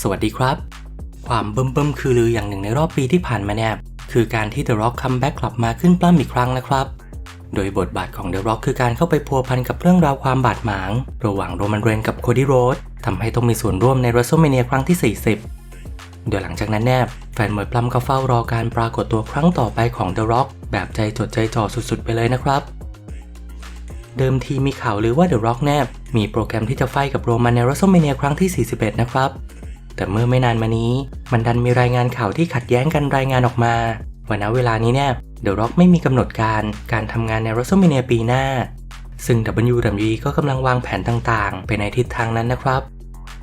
สวัสดีครับ ความเบิ่มเบิ่มคือลืออย่างหนึ่งในรอบปีที่ผ่านมาเนี่ยคือการที่ The Rock คัมแบ็กกลับมาขึ้นปล้ำอีกครั้งนะครับ โดยบทบาทของ The Rock คือการเข้าไปพัวพันกับเรื่องราวความบาดหมาง ระหว่างโรมันเรนกับโคดี้โรดทำให้ต้องมีส่วนร่วมใน WrestleMania ครั้งที่ 40 โดยหลังจากนั้นแนบแฟนมวยปล้ำก็เฝ้ารอการปรากฏตัวครั้งต่อไปของ The Rock แบบใจจดใจจ่อสุดๆ ไปเลยนะครับ เดิมทีมีข่าวลือว่า The Rock แนบมีโปรแกรมที่จะไฟกับโรมันใน WrestleMania ครั้งที่ 41 นะครับ แต่เมื่อไม่นานมานี้ มันดันมีรายงานข่าวที่ขัดแย้งกันรายงานออกมาว่าณเวลานี้เนี่ย The Rock ไม่มีกำหนดการการทำงานใน WrestleMania ปีหน้า ซึ่ง WWE ก็กำลังวางแผนต่างๆ ไปในทิศทางนั้นนะครับ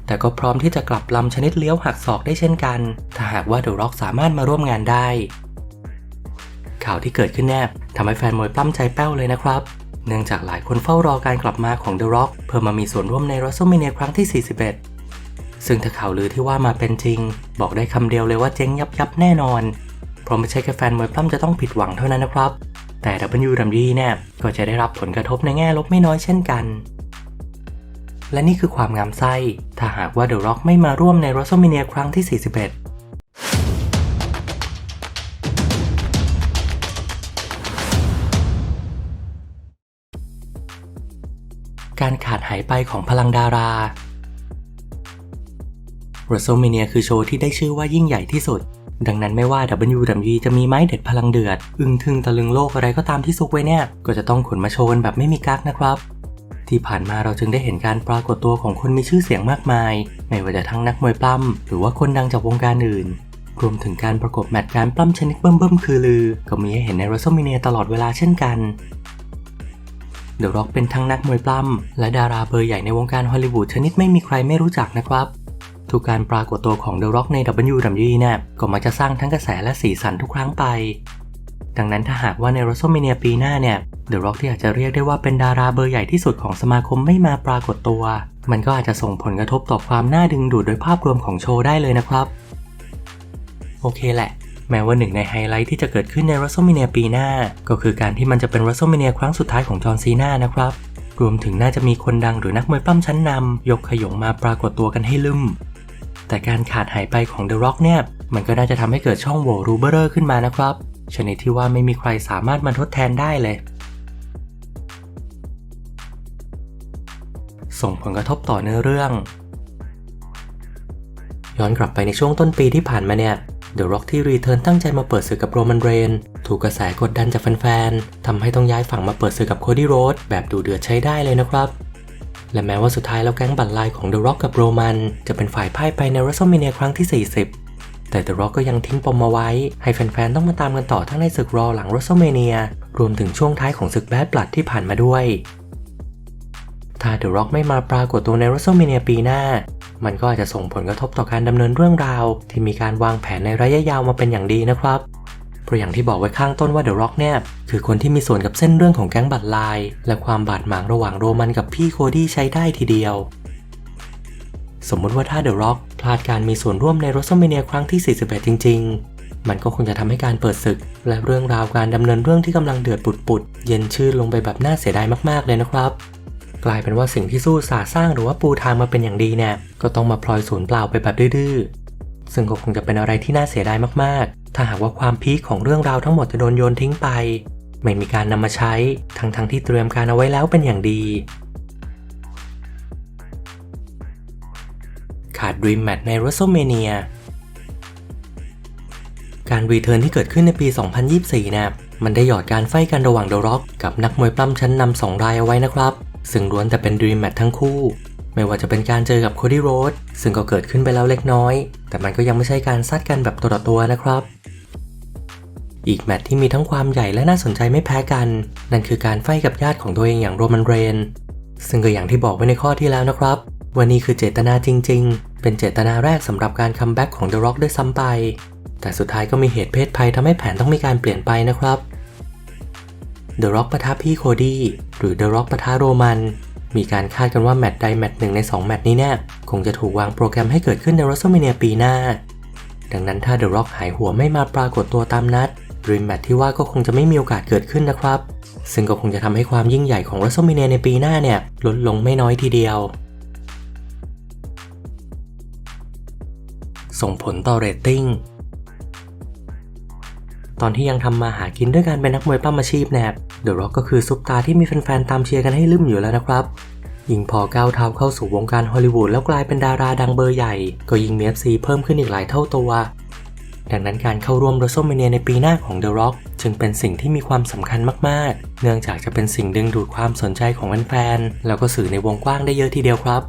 แต่ก็พร้อมที่จะกลับลำชนิดเลี้ยวหักศอกได้เช่นกัน ถ้าหากว่า The Rock สามารถมาร่วมงานได้ ข่าวที่เกิดขึ้นแนบทำให้แฟนมวยปล้ำใจแป้วเลยนะครับ เนื่องจากหลายคนเฝ้ารอการกลับมาของ The Rock เพื่อมามีส่วนร่วมใน WrestleMania ครั้งที่ 41 ซึ่งถ้าข่าวลือที่ว่ามาเป็นจริง บอกได้คำเดียวเลยว่าเจ๊งยับยับแน่นอน เพราะไม่ใช่แค่แฟนมวยปล้ำจะต้องผิดหวังเท่านั้นนะครับ แต่ WWE เนี่ยก็จะได้รับผลกระทบในแง่ลบไม่น้อยเช่นกัน และนี่คือความงามไส้ ถ้าหากว่า The Rock ไม่มาร่วมใน WrestleMania ครั้งที่ 41การขาดหายไปของพลังดารา WrestleMania คือโชว์ที่ได้ชื่อว่ายิ่งใหญ่ที่สุด ดังนั้นไม่ว่า WWE จะมีไม้เด็ดพลังเดือด อึ้งทึงตะลึงโลกอะไรก็ตามที่ซุกไว้เนี่ย ก็จะต้องขนมาโชว์กันแบบไม่มีกั๊กนะครับ ที่ผ่านมาเราจึงได้เห็นการปรากฏตัวของคนมีชื่อเสียงมากมาย ไม่ว่าจะทั้งนักมวยปล้ำหรือว่าคนดังจากวงการอื่น รวมถึงการประกบแมตช์การปล้ำชนิดเบิ่มๆคือลือ ก็มีให้เห็นใน WrestleMania ตลอดเวลาเช่นกันเดอะร็อกเป็นทั้งนักมวยปล้ำและดาราเบอร์ใหญ่ในวงการฮอลลีวูดชนิดไม่มีใครไม่รู้จักนะครับ ทุกการปรากฏตัวของเดอะร็อกใน WWE เนี่ยก็มักจะสร้างทั้งกระแสและสีสันทุกครั้งไป ดังนั้นถ้าหากว่าใน WrestleMania ปีหน้าเนี่ยเดอะร็อกที่อาจจะเรียกได้ว่าเป็นดาราเบอร์ใหญ่ที่สุดของสมาคมไม่มาปรากฏตัว มันก็อาจจะส่งผลกระทบต่อความน่าดึงดูดโดยภาพรวมของโชว์ได้เลยนะครับ โอเคแหละ แม้ว่าหนึ่งในไฮไลท์ที่จะเกิดขึ้นใน WrestleMania ปีหน้า ก็คือการที่มันจะเป็น WrestleMania ครั้งสุดท้ายของจอห์นซีนานะครับรวมถึงน่าจะมีคนดังหรือนักมวยปล้ำชั้นนำยกขยงมาปรากฏตัวกันให้ลืม แต่การขาดหายไปของ The Rock เนี่ย มันก็น่าจะทำให้เกิดช่องโหว่รูเบอร์ขึ้นมานะครับชนิดที่ว่าไม่มีใครสามารถมาทดแทนได้เลย ส่งผลกระทบต่อเนื้อเรื่อง ย้อนกลับไปในช่วงต้นปีที่ผ่านมาเนี่ย The Rock ที่รีเทิร์นตั้งใจมาเปิดศึกกับโรมันเรนถูกกระแสกดดันจากแฟนๆทำให้ต้องย้ายฝั่งมาเปิดศึกกับโคดี้โรดแบบดูเดือดใช้ได้เลยนะครับ และแม้ว่าสุดท้ายแล้วแก๊งบัตรลายของ The Rock กับโรมันจะเป็นฝ่ายพ่ายไปใน WrestleMania ครั้งที่ 40 แต่ The Rock ก็ยังทิ้งปมมาไว้ ให้แฟนๆ ต้องมาตามกันต่อทั้งในศึกรอหลัง WrestleMania รวมถึงช่วงท้ายของศึกแบดบลัดที่ผ่านมาด้วย ถ้า The Rock ไม่มาปรากฏตัวใน WrestleMania ปีหน้า มันก็อาจจะส่งผลกระทบต่อการดำเนินเรื่องราว ที่มีการวางแผนในระยะยาวมาเป็นอย่างดีนะครับ ราะอย่างที่บอกไว้ข้างต้นว่า The Rock เนี่ยคือคนที่มีส่วนกับเส้นเรื่องของแก๊งบัตรลายและความบาดหมางระหว่างโรมันกับพี่โคดี้ใช้ได้ทีเดียว สมมุติว่าถ้า The Rock พลาดการมีส่วนร่วมใน WrestleMania ครั้งที่ 41 จริง ๆ มันก็คงจะทำให้การเปิดศึก และเรื่องราวการดำเนินเรื่องที่กำลังเดือดปุดๆเย็นชื่นลงไปแบบน่าเสียดายมากๆเลยนะครับกลายเป็นว่าสิ่งที่สู้สาสร้างหรือว่าปูทางมาเป็นอย่างดีเนี่ยก็ต้องมาพลอยสูญเปล่าไปแบบดื้อๆซึ่งก็คงจะเป็นอะไรที่น่าเสียดายมากๆ ถ้าหากว่าความพีคของเรื่องราวทั้งหมดจะโดนโยนทิ้งไป ไม่มีการนำมาใช้ ทั้งๆทที่เตรียมการเอาไว้แล้วเป็นอย่างดี ขาด Dream Match ใน WrestleMania การรีเทิร์นที่เกิดขึ้นในปี 2024 นะมันได้หยอดการไฟกันระหว่าง The Rock กับนักมวยปล้ำชั้นนำสองรายเอาไว้นะครับ ซึ่งล้วนแต่เป็น Dream Match ทั้งคู่ ไม่ว่าจะเป็นการเจอกับโคดี้โรดซึ่งก็เกิดขึ้นไปแล้วเล็กน้อย แต่มันก็ยังไม่ใช่การซัดกันแบบตัวต่อตัวนะครับ อีกแมตช์ที่มีทั้งความใหญ่และน่าสนใจไม่แพ้กัน นั่นคือการไฟกับญาติของตัวเองอย่างโรมันเรน ซึ่งก็อย่างที่บอกไว้ในข้อที่แล้วนะครับว่านี่คือเจตนาจริง ๆ เป็นเจตนาแรกสำหรับการคัมแบ็กของ The Rock ด้วยซ้ำไป แต่สุดท้ายก็มีเหตุเพศภัยทำให้แผนต้องมีการเปลี่ยนไปนะครับ The Rock ปะทะพี่โคดี้หรือ The Rock ปะทะโรมัน มีการคาดกันว่าแมตช์ใดแมตช์หนึ่งใน 2 แมตช์นี้เนี่ยคงจะถูกวางโปรแกรมให้เกิดขึ้นใน WrestleMania ปีหน้า ดังนั้นถ้า The Rock หายหัวไม่มาปรากฏตัวตามนัด Dream Match ที่ว่าก็คงจะไม่มีโอกาสเกิดขึ้นนะครับ ซึ่งก็คงจะทำให้ความยิ่งใหญ่ของ WrestleMania ในปีหน้าเนี่ย ลดลงไม่น้อยทีเดียว ส่งผลต่อเรตติ้งตอนที่ยังทำมาหากินด้วยการเป็นนักมวยปั้มอาชีพแนบเดอะร็อกก็คือซุปตาที่มีแฟนๆตามเชียร์กันให้ลืมอยู่แล้วนะครับ ยิ่งพอก้าวเท้าเข้าสู่วงการฮอลลีวูดแล้วกลายเป็นดาราดังเบอร์ใหญ่ ก็ยิ่งมี FC เพิ่มขึ้นอีกหลายเท่าตัว ดังนั้นการเข้าร่วม w r e s t l e m a n i a ในปีหน้าของ The Rock จึงเป็นสิ่งที่มีความสำคัญมาก ๆ เนื่องจากจะเป็นสิ่งดึงดูดความสนใจของแฟนๆ แล้วก็สื่อในวงกว้างได้เยอะทีเดียวครับ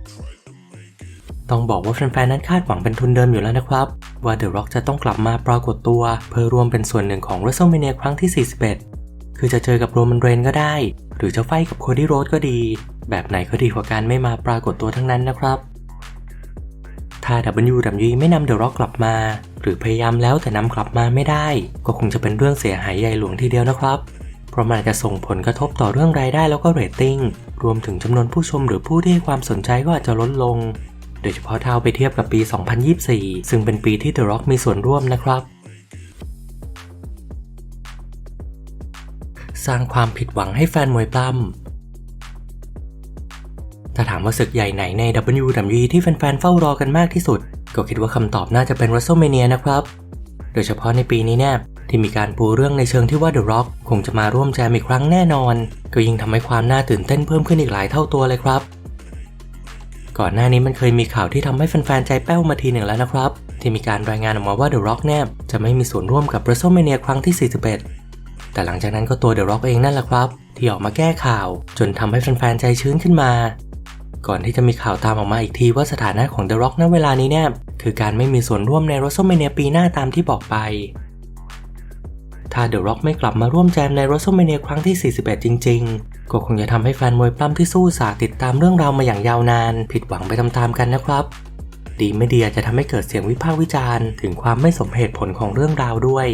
ต้องบอกว่าแฟนๆ นั้นคาดหวังเป็นทุนเดิมอยู่แล้วนะครับ ว่า The Rock จะต้องกลับมาปรากฏตัว เพื่อร่วมเป็นส่วนหนึ่งของ w r e s t l e m a n i a ครั้งที่ 41 คือจะเจอกับโรมันเรนก็ได้ หรือจะไฟกับโคดี้โรดก็ดี แบบไหนก็ดีกว่าการไม่มาปรากฏตัวทั้งนั้นนะครับ ถ้า WWE ไม่นำ The Rock กลับมา หรือพยายามแล้วแต่นำกลับมาไม่ได้ ก็คงจะเป็นเรื่องเสียหายใหญ่หลวงทีเดียวนะครับ เพราะมันจะส่งผลกระทบต่อเรื่องรายได้แล้วก็เรตติ้ง รวมถึงจำนวนผู้ชมหรือผู้ที่ให้ความสนใจก็อาจจะลดลง โดยเฉพาะถ้าเอาไปเทียบกับปี 2024 ซึ่งเป็นปีที่ The Rock มีส่วนร่วมนะครับสร้างความผิดหวังให้แฟนมวยปล้ำ ว่าศึกใหญ่ไหนใน WWE ที่แฟนๆเฝ้ารอกันมากที่สุด ก็คิดว่าคำตอบน่าจะเป็น WrestleMania นะครับ โดยเฉพาะในปีนี้เนี่ยที่มีการปูเรื่องในเชิงที่ว่า The Rock คงจะมาร่วมแจมอีกครั้งแน่นอน ก็ยิ่งทำให้ความน่าตื่นเต้นเพิ่มขึ้นอีกหลายเท่าตัวเลยครับ ก่อนหน้านี้มันเคยมีข่าวที่ทำให้แฟนๆใจแป้วมาทีหนึ่งแล้วนะครับ ที่มีการรายงานออกมาว่า The Rock เนี่ยจะไม่มีส่วนร่วมกับ WrestleMania ครั้งที่ 41 แต่หลังจากนั้นก็ตัว The Rock เองนั่นแหละครับ ที่ออกมาแก้ข่าว จนทำให้แฟนๆใจชื้นขึ้นมา ก่อนที่จะมีข่าวตามออกมาอีกทีว่าสถานะของ The Rock ณเวลานี้เนี่ยคือการไม่มีส่วนร่วมใน WrestleMania ปีหน้าตามที่บอกไป ถ้า The Rock ไม่กลับมาร่วมแจมใน WrestleMania ครั้งที่ 41 จริง ๆ ก็คงจะทำให้แฟนมวยปล้ำที่สู้สาติดตามเรื่องราวมาอย่างยาวนาน ผิดหวังไปตามๆกันนะครับ ดีไม่ดีอาจจะทำให้เกิดเสียงวิพากษ์วิจารณ์ ถึงความไม่สมเหตุผลของเรื่องราวด้วย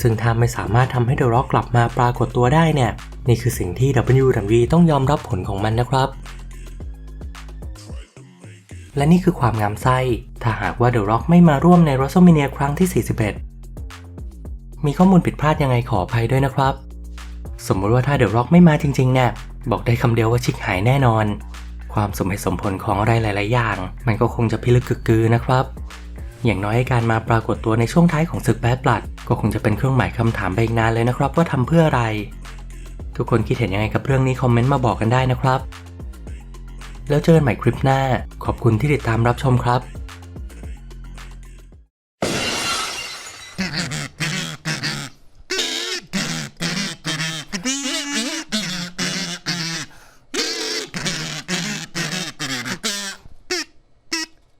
ซึ่งถ้าไม่สามารถทำให้ The Rock กลับมาปรากฏตัวได้เนี่ยนี่คือสิ่งที่ WWE ต้องยอมรับผลของมันนะครับ และนี่คือความงามไส้ ถ้าหากว่า The Rock ไม่มาร่วมใน WrestleMania ครั้งที่ 41 มีข้อมูลผิดพลาดยังไงขออภัยด้วยนะครับ สมมติว่าถ้า The Rock ไม่มาจริงๆเนี่ยบอกได้คำเดียวว่าชิกหายแน่นอน ความสมเหตุสมผลของอะไรหลาย ๆ อย่าง มันก็คงจะพิลึกกึกกือนะครับ อย่างน้อยการมาปรากฏตัวในช่วงท้ายของศึกแบดบลัด ก็คงจะเป็นเครื่องหมายคำถามไปอีกนานเลยนะครับ ว่าทำเพื่ออะไร ทุกคนคิดเห็นยังไงกับเรื่องนี้คอมเมนต์มาบอกกันได้นะครับ แล้วเจอกันใหม่คลิปหน้า ขอบคุณที่ติดตามรับชมครับ